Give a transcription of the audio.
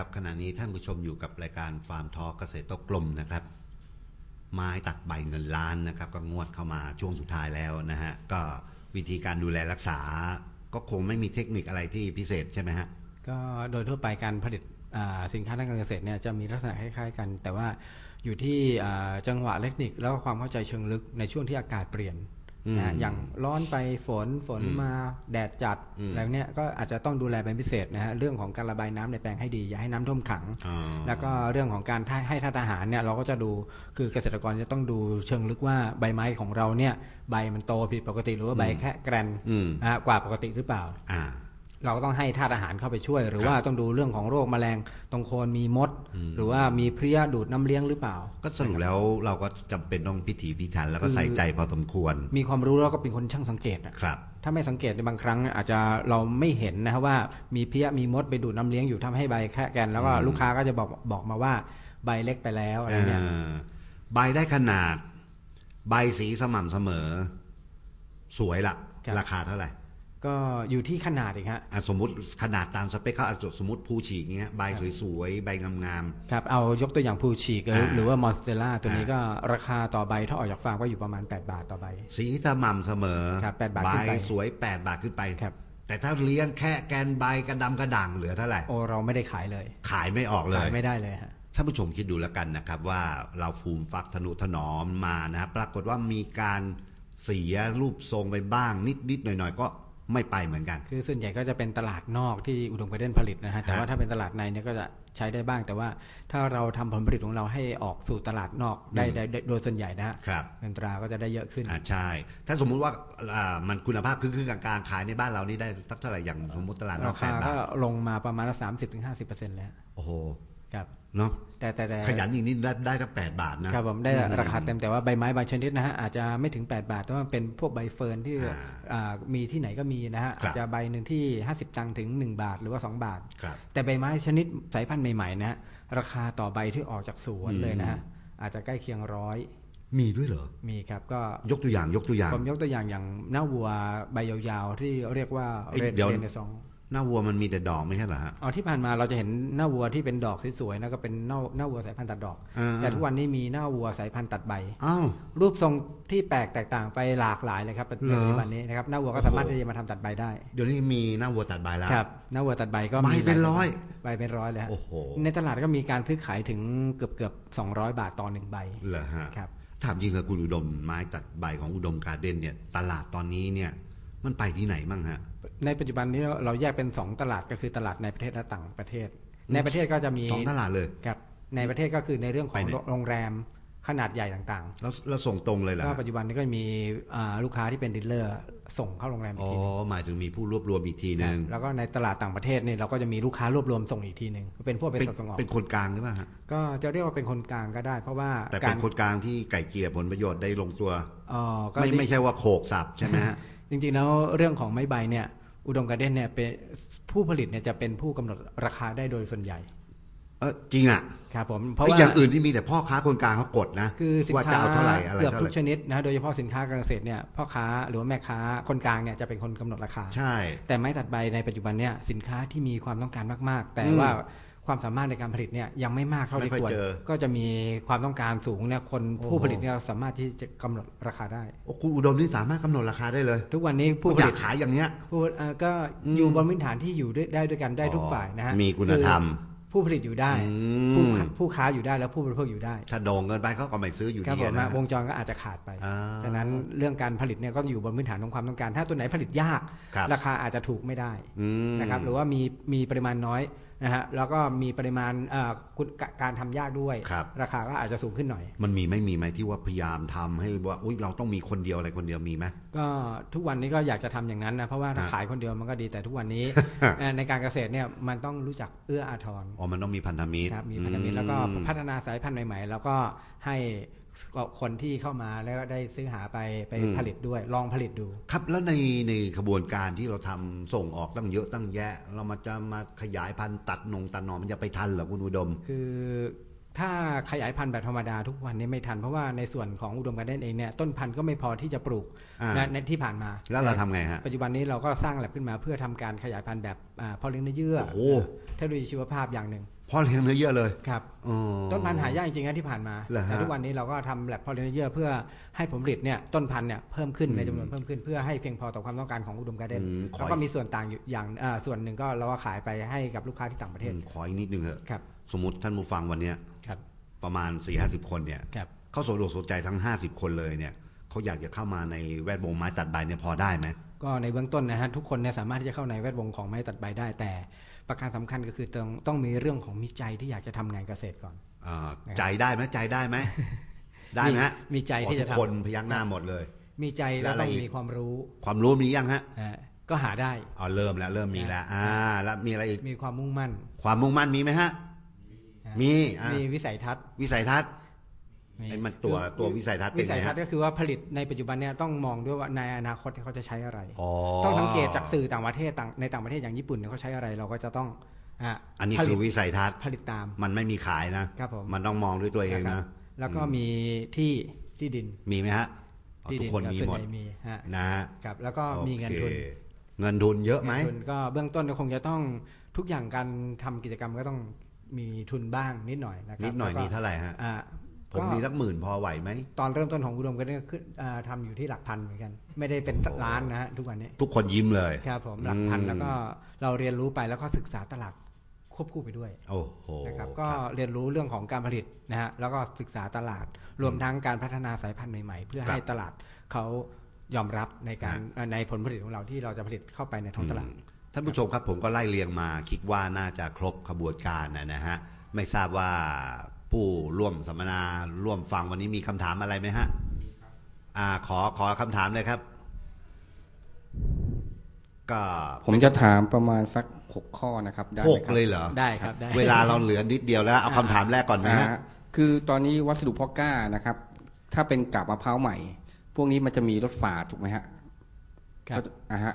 ครับ ขณะนี้ท่านผู้ชมอยู่กับรายการฟาร์มทอเกษตรกลมนะครับ ไม้ตัดใบเงินล้านนะครับ ก็งวดเข้ามาช่วงสุดท้ายแล้วนะฮะก็วิธีการดูแลรักษา ก็คงไม่มีเทคนิคอะไรที่พิเศษใช่ไหมฮะก็โดยทั่วไปการผลิตสินค้าทางการเกษตรเนี่ยจะมีลักษณะคล้ายๆกัน แต่ว่าอยู่ที่จังหวะเทคนิคแล้วก็ความเข้าใจเชิงลึกในช่วงที่อากาศเปลี่ยน นะฮะอย่างร้อนไปฝนฝนมาแดดจัดอะไรเนี้ยก็อาจจะต้องดูแลเป็นพิเศษนะฮะเรื่องของการระบายน้ำในแปลงให้ดีอย่าให้น้ำท่วมขังอ๋อแล้วก็เรื่องของการให้ธาตุอาหารเนี่ยเราก็จะดูคือเกษตรกรจะต้องดูเชิงลึกว่าใบไม้ของเราเนี่ยใบมันโตผิดปกติหรือว่าใบแค่แกรนอืมนะฮะกว่าปกติหรือเปล่าอ่า เราก็ต้องให้ธาตุอาหารเข้าไปช่วย หรือครับว่าต้องดูเรื่องของโรคแมลงตรงโคนมีมด หรือว่ามีเพลี้ยดูดน้ำเลี้ยงหรือเปล่า ก็สรุปแล้วเราก็จำเป็นต้องพิถีพิถันแล้วก็ใส่ใจพอสมควร มีความรู้แล้วก็เป็นคนช่างสังเกตอะครับ ถ้าไม่สังเกตในบางครั้ง อาจจะเราไม่เห็นนะครับว่ามีเพลี้ยมีมดไปดูดน้ำเลี้ยงอยู่ทำให้ใบแค่แกนแล้วก็ลูกค้าก็จะบอกบอกมาว่าใบเล็กไปแล้วอะไรเนี่ยเอ่อใบได้ขนาด ใบสีสม่ำเสมอ สวยละราคาเท่าไหร่ ก็อยู่ที่ขนาดอีกฮะอะสมมติขนาดตามสเปคเขาอาจจะสมมติภูฉีกเงี้ยใบสวยๆ ใบงามครับ เอายกตัวอย่างพูชีกอ่าหรือว่ามอนสเตล่าตัวนี้อ่าก็ราคาต่อใบถ้าออกจากฟาร์มก็อยู่ประมาณ 8 บาทต่อใบๆสีสม่ำเสมอครับ8บาทใบขึ้นไปสวย 8 บาทขึ้นไปครับแต่ถ้าเลี้ยงแค่แกนใบกระดำกระด่างเหลือเท่าไหร่โอ้เราไม่ได้ขายเลย ขายไม่ออกเลขายยไม่ได้เลยฮะท่านผู้ชมคิดดูแล้วกันนะครับว่าเราฟูมฟักทนุถนอมมานะครับปรากฏว่ามีการเสียรูปทรงไปบ้างนิดๆหน่อยๆก็ ไม่ไปเหมือนกัน คือส่วนใหญ่ก็จะเป็นตลาดนอกที่อุดมการ์เด้นผลิตนะฮะแต่ว่าถ้าเป็นตลาดในเนี่ยก็จะใช้ได้บ้าง แต่ว่าถ้าเราทำผลผลิตของเราให้ออกสู่ตลาดนอกได้ได้ได้โดยส่วนใหญ่นะฮะครับเงินตราก็จะได้เยอะขึ้นอ่าใช่ ถ้าสมมุติว่าอ่ามันคุณภาพครึ่งๆกลางๆขายในบ้านเรานี่ได้สักเท่าไหร่อย่างสมมติตลาดนอรากแปคาดบาก็ทลงมาประมาณสามสิบถึงห้าสิบเปอร์เซ็นต์เลยฮะโอ้โห ครับเนาะแต่แต่แต่ขยันอย่างนี้ได้ได้ตั้งแปดบาทนะครับผมได้ราคาเต็มแต่ว่าใบไม้บางชนิดนะฮะอาจจะไม่ถึง 8 บาทแต่ว่าเป็นพวกใบเฟิร์นที่อ่าอ่ามีที่ไหนก็มีนะฮะครับอาจจะใบหนึ่งที่ 50 ตังค์ถึง 1 บาทหรือว่า 2 บาทครับแต่ใบไม้ชนิดสายพันธุ์ใหม่ๆนะฮะราคาต่อใบที่ออกจากสวนเลยนะฮะอาจจะใกล้เคียงร้อยมีด้วยเหรอ มีครับก็ยกตัวอย่างยกตัวอย่างผมยกตัวอย่างอย่างหน้าวัวใบยาวๆที่เรียกว่าเอ้ยเรดเดี๋ยวเรนเนซอง หน้าวัวมันมีแต่ดอกไม่ใช่เหรอฮะอ๋อที่ผ่านมาเราจะเห็นหน้าวัวที่เป็นดอกสวยๆนะก็เป็นหน้าหน้าวัวสายพันธุ์ตัดดอกอ่าแต่ทุกวันนี้มีหน้าวัวสายพันธุ์ตัดใบอ้าวรูปทรงที่แปลกแตกต่างไปหลากหลายเลยครับในเหรอปัจจุบันนี้นะครับหน้าวัวก็โอ้โหสามารถที่จะมาทำตัดใบได้ เดี๋ยวนี้มีหน้าวัวตัดใบแล้วครับหน้าวัวตัดใบก็ใบมีเป็นร้อยใบเป็นร้อยเลยฮะโอ้โหในตลาดก็มีการซื้อขายถึงเกือบเกือบสองร้อยบาทต่อหนึ่งใบเหรอฮะครับถามจริงกับคุณอุดมไม้ตัดใบของอุดมการ์เด้นเนี่ยตลาดตอนนี้เนี่ยมันไปที่ไหนบ้างฮะ ในปัจจุบันนี้เราแยกเป็นสองตลาดก็คือตลาดในประเทศและต่างประเทศ ในประเทศก็จะมีสองตลาดเลยครับในประเทศก็คือในเรื่องขไปองไหนโรงแรมขนาดใหญ่ต่างแล้วแล้วส่งตรงเลยเหรๆอก็ฮะปัจจุบันนี้ก็มีอ่าลูกค้าที่เป็นดีลเลอร์ส่งเข้าโรงแรมอีอ๋กอทีหนึงหมายถึงมีผู้รวบรวมอีกทีหนึ่งแล้วก็ในตลาดต่างประเทศนี่เราก็จะมีลูกค้ารวบรวมส่งอีกทีหนึ่งเป็นพวกเป็นเป็นส่งส่งออกเป็นคนกลางหรือเปล่าฮะก็จะเรียกว่าเป็นคนกลางก็ได้ เพราะว่าแต่กาเป็นรคนกลางที่ไก่เกลี่ยผลประโยชน์ได้ลงตัวเอ่อก็ไม่ไม่ใช่ว่าโขกสับใช่ไหมฮะจริงๆแล้วเรื่องของไม้ใบเนี่ย อุดมการ์เด้นเนี่ยเป็นผู้ผลิตเนี่ยจะเป็นผู้กำหนดราคาได้โดยส่วนใหญ่ เออจริงอะครับผมเพราะไอ้ว่าอย่างอื่นที่มีแต่พ่อค้าคนกลางเขากดนะคือสินว่าจะค้าเอาเท่าไหร่อะไรเกือบเท่าทุไหกร่ชนิดนะโดยเฉพาะสินค้าการเกษตรเนี่ยพ่อค้าหรือว่าแม่ค้าคนกลางเนี่ยจะเป็นคนกำหนดราคา ใช่ แต่ไม้ตัดใบในปัจจุบันเนี่ยสินค้าที่มีความต้องการมาก ๆ แต่อืมว่า ความสามารถในการผลิตเนี่ยยังไม่มากเท่าไม่ที่ค่อยควรเจอก็จะมีความต้องการสูงเนี่ยคนโอ้โหผู้ผลิตเนี่ยสามารถที่จะกำหนดราคาได้โอ้คุณอุดมนี่สามารถกำหนดราคาได้เลย ทุกวันนี้ผู้ผอยาลิกตขายอย่างเนี้ยผู้เอ่อก็อยู่บนพื้นฐานที่อยู่ด้วยได้ด้วยกันได้ทุกฝ่ายนะฮะมีคุณธรรมอ ผู้ผลิตอยู่ได้อืผู้มค้าผู้ค้าอยู่ได้แล้วผู้บริโภคอยู่ได้ ถ้าโด่งเกินไปเขาก็ไม่ซื้ออยู่ครับดีผมนะฮะวงจรก็อาจจะขาดไปอ่าฉะนั้นเรื่องการผลิตเนี่ยก็อยู่บนพื้นฐานของความต้องการ ถ้าตัวไหนผลิตยากครับราคาอาจจะถูกไม่ได้อืมนะครับหรือว่ามีมีปริมาณน้อยนะฮะแล้วก็มีปริมาณเอ่อคุณกการทำยากด้วยครับราคาก็อาจจะสูงขึ้นหน่อย มันมีไม่มีไหมที่ว่าพยายามทำให้ว่าอุ้ยเราต้องมีคนเดียวอะไรคนเดียวมีไหมก็ทุกวันนี้ก็อยากจะทำอย่างนั้นนะเพราะว่าถ้าฮะขายคนเดียวมันก็ดีแต่ทุกวันนี้เอ่อในการเกษตรเนี่ยมันต้องรู้จักเอื้ออาทรอ๋อมันต้องมีพันธมิตรครับมีพันธมิตรแล้วก็อืมพัฒนาสายพันธุ์ใหม่ๆ แล้วก็ให้คนที่เข้ามาแล้วก็ได้ซื้อหาไปไปผลิตด้วยลองผลิตดู ครับแล้วในในขบวนการที่เราทำส่งออกตั้งเยอะตั้งแยะ เรามาจะมาขยายพันธุ์ตัดนงตัดหนอมันจะไปทันเหรอคุณอุดม คือ ถ้าขยายพันธุ์แบบธรรมดาทุกวันนี้ไม่ทัน เพราะว่าในส่วนของอุดมการ์เด้นเองเนี่ยต้นพันธุ์ก็ไม่พอที่จะปลูกอ่านะในที่ผ่านมา แล้วเราทำไงฮะปัจจุบันนี้เราก็สร้างแลบขึ้นมาเพื่อทำการขยายพันธุ์แบบอ่าเพอเลี้ยงเนื้อเยื่อโอ้โหเทคโนโลยีชีวภาพอย่างหนึ่ง พ่อเลี้ยงเนื้อเยื่อเลยครับอ๋อต้นพันธุ์หายากจริงๆนะที่ผ่านมาเหรอฮะแต่ทุกวันนี้เราก็ทำแลบพอลินเยอร์เพื่อให้ผลผลิตเนี่ยต้นพันธุ์เนี่ยเพิ่มขึ้นอืมในจำนวนเพิ่มขึ้นเพื่อให้เพียงพอต่อความต้องการของอุดมการ์เด้นอืมขอแล้วก็มีส่วนต่างอยู่อย่างอ่าส่วนหนึ่งก็เราก็ขายไปให้กับลูกค้าที่ต่างประเทศอืมขออีกนิดนึงเถอะครับสมมติท่านผู้ฟังวันเนี้ยครับประมาณ4ี่ห้าสิบคนเนี่ยครับเขาสนอกสนใจทั้ง 50 คนเลยเนี่ย เขาอยากจะเข้ามาในแวดวงไม้ตัดใบเนี่ยพอได้ไหมก็ในเบื้องต้นนะฮะทุกคนเนี่ยสามารถที่จะเข้าในแวดวงของไม้ตัดใบได้ แต่ประการสำคัญก็คือต้องต้องมีเรื่องของมีใจที่อยากจะทำงานเกษตรก่อนเอ่อนะครับใจได้ไหมใจได้ไหมได้ไหมฮะมีมีใจที่จะโอ้ทุกทำคนพยักหน้าหมดเลย มีใจแล้วแล้วอะไรต้องอีกมีความรู้ ความรู้มียังฮะอ่าก็หาได้อ๋อเริ่มแล้วเริ่มมีแล้ว อ่า แล้วมีอะไรอีกมีความมุ่งมั่น ความมุ่งมั่นมีไหมฮะอ่ามีอะมีวิสัยทัศน์ วิสัยทัศน์มี ไอ้มันตัวคือตัววิสัยทัศน์เป็วินไงสัยทัฮะศน์ก็คือว่าผลิตในปัจจุบันเนี่ยต้องมองด้วยว่าในอนาคตเขาจะใช้อะไร อ๋อต้องสังเกตจากสื่อต่างประเทศต่างในต่างประเทศอย่างญี่ปุ่นเนี่ยเขาใช้อะไรเราก็จะต้องอะอันนี้ผคืลิอตวิสัยทัศน์ผลิตตาม มันไม่มีขายนะครับผม มันต้องมองด้วยตัวเองครันะบแล้วก็มีที่ที่ดินมีไหมฮะอ๋อที่ทุดิกคนรับมีส่วนหมดใญ่มีฮะนะฮะครับแล้วก็มีเงินทุน โอเคเงินทุนเยอะไหมเงินทุนก็เบื้องต้นก็คงจะต้องทุกอย่างการทำกิจกรรมก็ต้องมีทุนบ้างนิดหน่อยนะครับนิดหน่อยแล้วก็นี่เท่าไหร่ฮะ อ่า ผมก็มีสักหมื่นพอไหวไหม ตอนเริ่มต้นของอุดมก็ได้ขึ้นอ่าทำอยู่ที่หลักพันเหมือนกัน ไม่ได้เป็นล้านนะฮะทุกวันนี้ ทุกคนยิ้มเลย ครับผมหลักพันอืมแล้วก็เราเรียนรู้ไปแล้วก็ศึกษาตลาดควบคู่ไปด้วย โอ้โหนะครับก็ครับเรียนรู้เรื่องของการผลิตนะฮะแล้วก็ศึกษาตลาดรวมทั้งการพัฒนาสายพันธุ์ใหม่ๆ เพื่อให้ตลาดเขายอมรับในการในผลผลิตของเราที่เราจะผลิตเข้าไปในท้องตลาดท่านผู้ชมครับผมก็ไล่เรียงมา คิดว่าน่าจะครบขบวนการนะนะฮะไม่ทราบว่า ผู้ร่วมสัมมนาร่วมฟังวันนี้มีคำถามอะไรไหมฮะอ่าขอขอคำถามเลยครับ ก็ผมจะถามประมาณสักหกข้อนะครับได้หไหมกครับ เลยเหรอ ได้ครับได้ เวลาเราเหลือนิดเดียวแล้วเอาคำถามแรกก่อนนะอ่าฮะฮะคือตอนนี้วัสดุเพาะกล้านะครับ ถ้าเป็นกาบมะพร้าวใหม่ พวกนี้มันจะมีรถฝาดถูกไหมฮะครับ ก็จะอ่าฮะ